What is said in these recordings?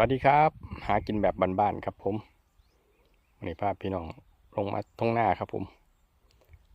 วัสดีครับ หากินแบบบ้านๆครับผมวันนี้พาพพี่น้องลงมาตรงหน้าครับผม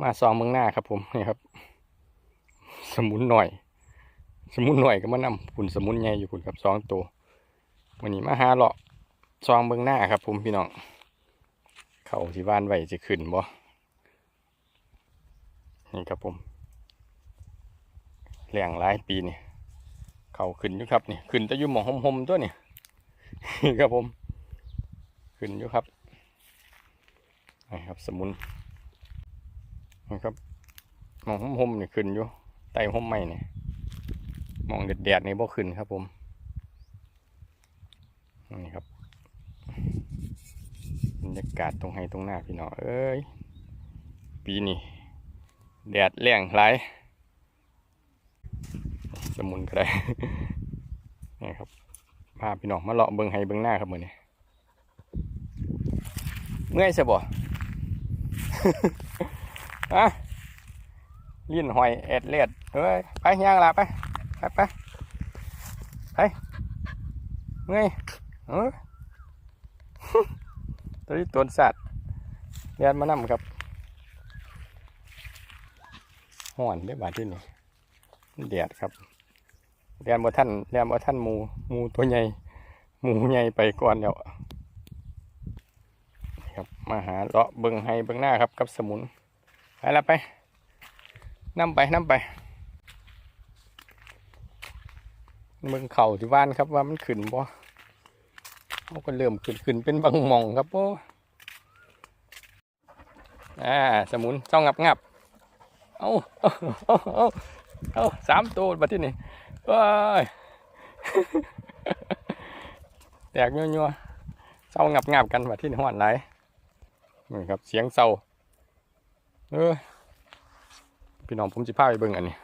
มาซองเมืองหน้าครับผมนี่ครับ สมุนหน่อย สมุนหน่อยก็มานำผุนสมุนใหญ่อยู่ผุนครับสองตัววันนี้มาหาเลาะซองเมืองหน้าครับผมพี่น้อง เขาที่บ้านไหวจะขึ้นบ่นี่ครับผมแหล่งหลายปีนี่เขาขึ้นอยู่ครับนี่ขึ้นแต่อยู่หมองห่มๆตัวนี่ ครับผม ขึ้นอยู่ครับนี่ครับ สมุนนี่ครับมองหมๆนี่ขึ้นอยู่ใต้ห่มไม้นี่หมองแดดๆนี่บ่ขึ้นครับผมนี่ครับบรรยากาศตรงให้ตรงหน้าพี่น้องเอ้ยปีนี้แดดแรงหลายสมุนก็ได้นี่ครับ พาพี่น้องมาเลาะเบิงให้เบิงหน้าครับมือนี้เมื่อยใช่บ่อะลิ้นหอยแอดเลียดเฮ้ยไปย่างละไปไปไปไปเมื่อยเออตัวนี้ตัวสัตว์เรียนมานำครับห่อนได้บาดที่นี่แดดครับ เรียนบ่ท่านเรียนบ่ท่านหมูหมูตัวใหญ่หมูใหญ่ไปก่อนแล้วนี่ครับมาหาเลาะเบิ่งให้เบิ่งหน้าครับกับสมุนไปละไปนํไปนํไปเบิ่งเข่าที่บ้านครับว่ามันขึ้นบ่มันก็เริ่มขึ้นขึ้นเป็นบางมองครับโอ้อ่าสมุนจ้องงับงับเอาเอาเอาเอาเอาสามตัวบัดที่นี่ ว้ายแตกยัวๆเศร้างับงับกันว่าที่หอนไหลายนี่ครับเสียงเศร้าเออพี่น้องผมจะพาไปเบิ่งอันนี้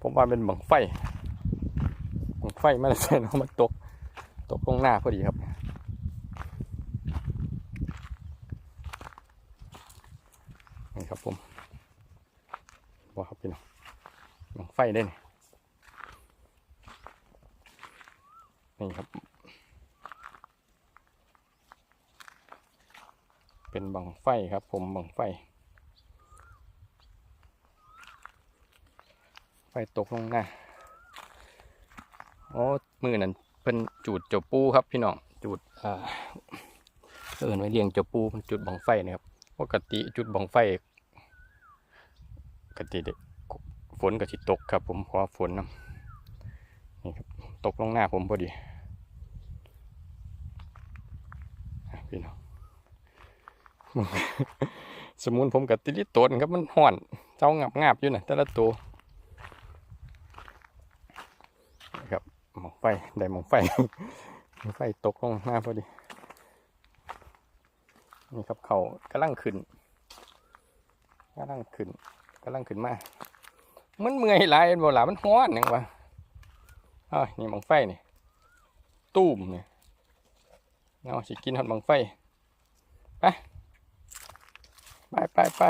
ผมว่าเป็นบังไฟบังไฟมาแล้วเส้นเอามาตก ตกลงหน้าพอดีครับนี่ครับผมบอกครับพี่น้องบังไฟได้นี่ นี่ครับ เป็นบังไฟครับ ผมบังไฟ ไฟตกลงหน้าโอ้มือนั่นเป็นจุดเจ้าปูครับพี่น้องจุดอ่าเอินไว้เลี้ยงเจ้าปูเป็นจุดบังไฟนะครับปกติจุดบังไฟปกติเด็กฝนก็สิตกครับ ผมเพราะฝนนํนี่ครับตกลงหน้าผมพอดีอะ พี่น้องสมุนผมกับติลิโตนครับมันห่อนเจ้างับงับอยู่นะแต่ละตัวนะครับหมองไฟได้หมองไฟหมองไฟตกลงหน้าพอดีนี่ครับเขากำลังขึ้นกำลังขึ้นกำลังขึ้นมามันเมื่อยหลายบ่หล่ะมันฮ้อนยังวะอ้าวนี่บังไฟนี่ ตูมเนี่ย เอาสิกินหอดบังไฟ ไป ไปไปไป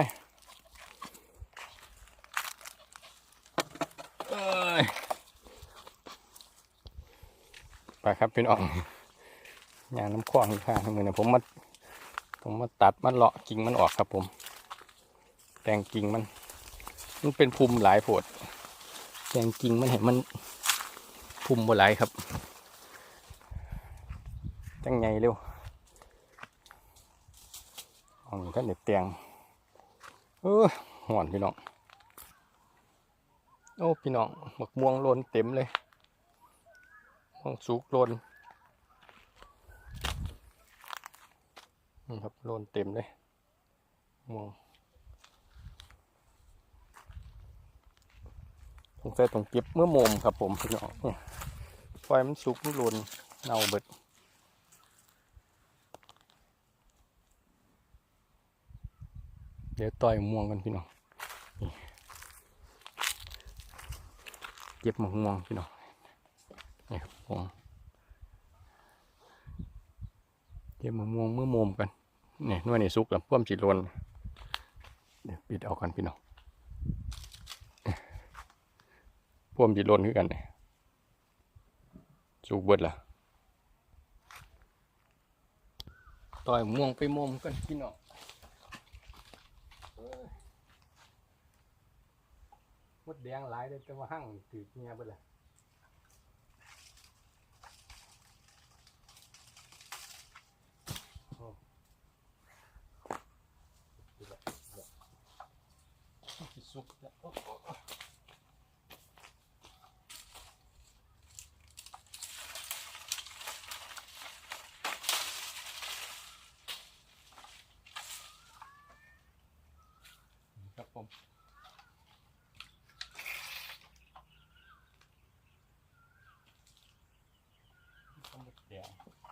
เอ้ยไปครับพี่น้องยางน้ำคว้างข้างมือเนี่ยผมมาผมมาตัดมาเลาะกิ่งมันออกครับผม แต่งกิ่งมัน มันเป็นภูมิหลายโผดแต่งกิ่งมันเห็นมันพุ่มบัวไหลายครับ จังไงเร็วเอ๋อท่านเด็ดเตียงเออห่อนพี่น้อง โอ้พี่น้องหมักม่วงโลนเต็มเลยม่วงสุกโลนนี่ครับโลนเต็มเลยม่วงสงสัยต้องเก็บเมื่อโมมครับผมพี่น้องเนี่ยไฟมันสุกมันโลนเน่าเบิด ดี๋ยวต่อยม่วงกันพี่น้องเก็บมะม่วงพี่น้องนี่ครับม่วงเก็บมะม่วงเมื่อมมกันนี่นวดนี่สุกแล้วพ่วมจิโลนเดี๋ยวปิดเอากันพี่น้องพ่วมจิโลนคือกันเนี่ยสุกเบิดละต่อยม่วงไปมุมกันพี่น้องเอ้ย มดแดงหลายเลยแต่ว่าหั่งถือเงียไปเลยโอ้ดูละดูละสิสุกแล้วโอ้โอ้โอ้นี่ครับผม ข้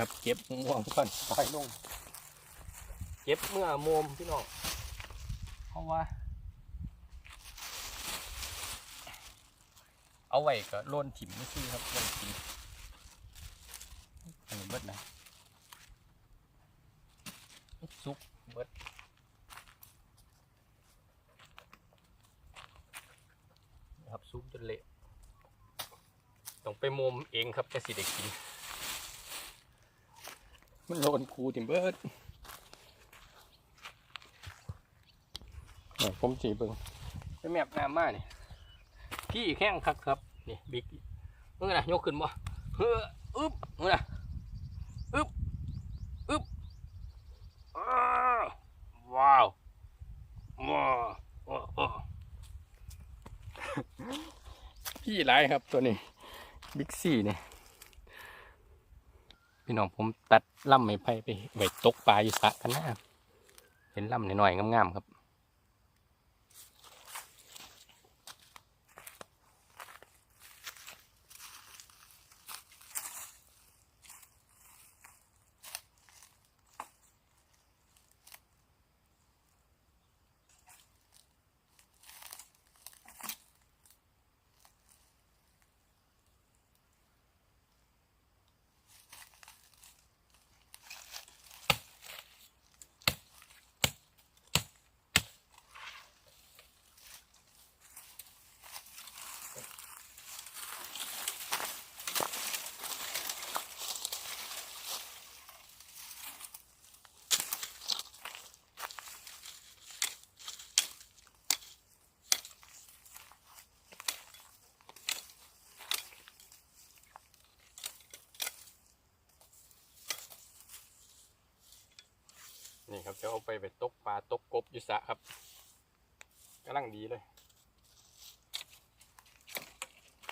ครับเก็บม่วงก่อนปล่อยลงเก็บเมื่อโมมพี่น้องเพราะว่า เอาไว้ก็โล่นถิ่มไม่ซื้อครับโล่นถิ่มอันนี้เบิดนะซุกเบิดนะครับซุกจนเละต้องไปโมมเองครับจะสิได้กิน มันโลนครูติมเบิดเนี่ยผมสีเบิงไปแมบน้ำมากนี่พี่แข้งคักครับนี่บิ๊กเมื่อนะยกขึ้นบ่เฮ้ออึ๊บเมื่อนะอึ๊บอึ๊บว้าวว้าวพี่ไรครับตัวนี้บิ๊กซี่เนี่ย พี่น้องผมตัดล่ำไม้ไผ่ไปไว้ตกปลาอยู่สระกันนะเห็นล่ำหน่อยๆงามๆครับ นี่ครับจะเอาไปไปตกปลาตกกบอยู่สระครับกำลังดีเลย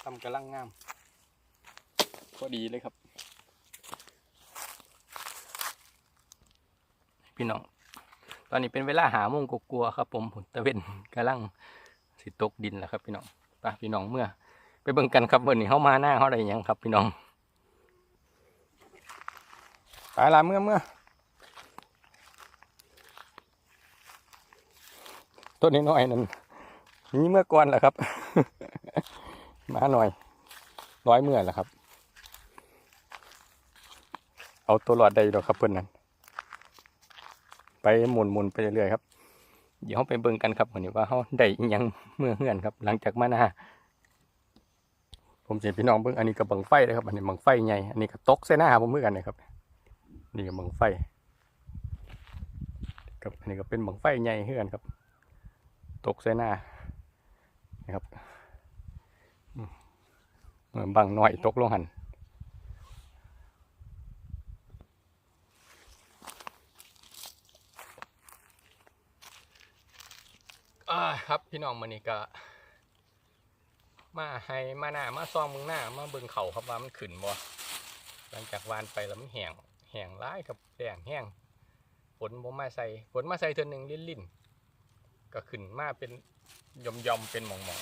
ทำกำลังงามพอดีเลยครับ พี่น้อง ตอนนี้เป็นเวลาหาโมงกลัวาๆครับผมผลตะเวนกำลังสิตกดินแล้วครับ พี่น้องไปพี่น้องเมื่อ ไปเบิ่งกันครับวันนี้เข้ามาหน้าเขาอะไรยังครับ พี่น้องไปละเมื่อเมื่อ ต้นน้อยๆนั่นนี่เมื่อก่อนแหละครับ มาหน่อยร้อยเมื่อแหละครับ เอาตัวหลอดได้ดอครับเพื่อนนั้น ไปหมุนหมุนไปเรื่อยๆครับ เดี๋ยวเราไปเบิ่งกันครับวันนี้ว่าเขาได้อิหยังเมื่อเฮือนครับ หลังจากมาหน้าผมเห็นพี่น้องเบิ่งอันนี้ก็บังไฟเลยครับ อันนี้บังไฟใหญ่ อันนี้ก็ตกใส่หน้าผมเมื่อกันนะครับ นี่ก็บังไฟครับอันนี้ก็เป็นบังไฟใหญ่เฮือนครับ ตกใส่หน้านะครับเหมือนบังหน่อยตกลงหันครับพี่น้องมันนี่ก็มาให้มาหน้ามาซองมึงหน้ามาเบิ่งเขาครับว่ามันขึ้นบ่หลังจากวานไปแล้วมันแห้งแห้งร้ายครับแดงแห้งฝนบ่มาใส่ฝนมาใส่เทือหนึ่งลิ่นลิ่นๆ ก็ขึ้นมาเป็นยมยมเป็นหมองหมอง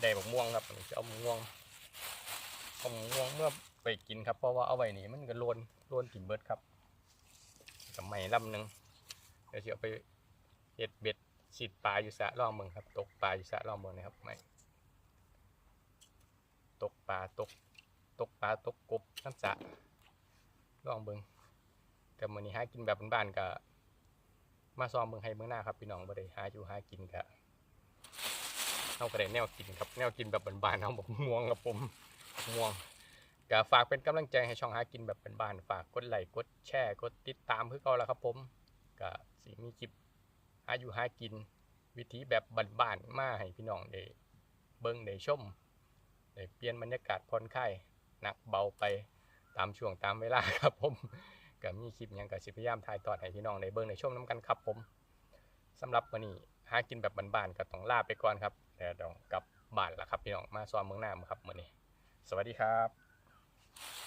ได้บักม่วงครับจะเอาม่วงเอาม่วงเมื่อไปกินครับเพราะว่าเอาไว้นี่มันก็โลนโลนกินเบิดครับกับไม่ลำหนึ่งเดี๋ยวจะเอาไปเห็ดเบ็ดฉีดปลาอยู่สะล่องเมืองครับ ตกปลาอยู่สะล่องเมืองนะครับไม่ตกปลาตกตกปลาตกกบน้ำสะล่องเมืองกับมือนี้หากินแบบบ้านๆก็ มาซ้อมเมืองให้เมืองหน้าครับพี่น้องบ่ได้หาอยู่หากินก็เอาก็ไดแนวกินครับแนวกินแบบบานๆเอาแบบม่วงครับผมม่วงก็ฝากเป็นกำลังใจให้ช่องหากินแบบบานๆฝากกดไลค์กดแชร์กดติดตามเพื่อเก่าล้วครับผมก็สิมีคลิปหาอยู่หากิน วิธีแบบบานๆมาให้พี่น้องได้เบิ่งได้ชมได้เปลี่ยนบรรยากาศผ่อนคลายหนักเบาไปตามช่วงตามเวลาครับผม ก็มีคลิปยังก็สิพยายามถ่ายทอดให้พี่น้องได้เบิ่งได้ชมนํกันครับผมสำหรับวันนี้หากินแบบบ้านๆก็ต้องลาไปก่อนครับแต่ต้องกลับบ้านละครับพี่น้องมาซ้อมเมืองหน้าครับมื้อนี้ สวัสดีครับ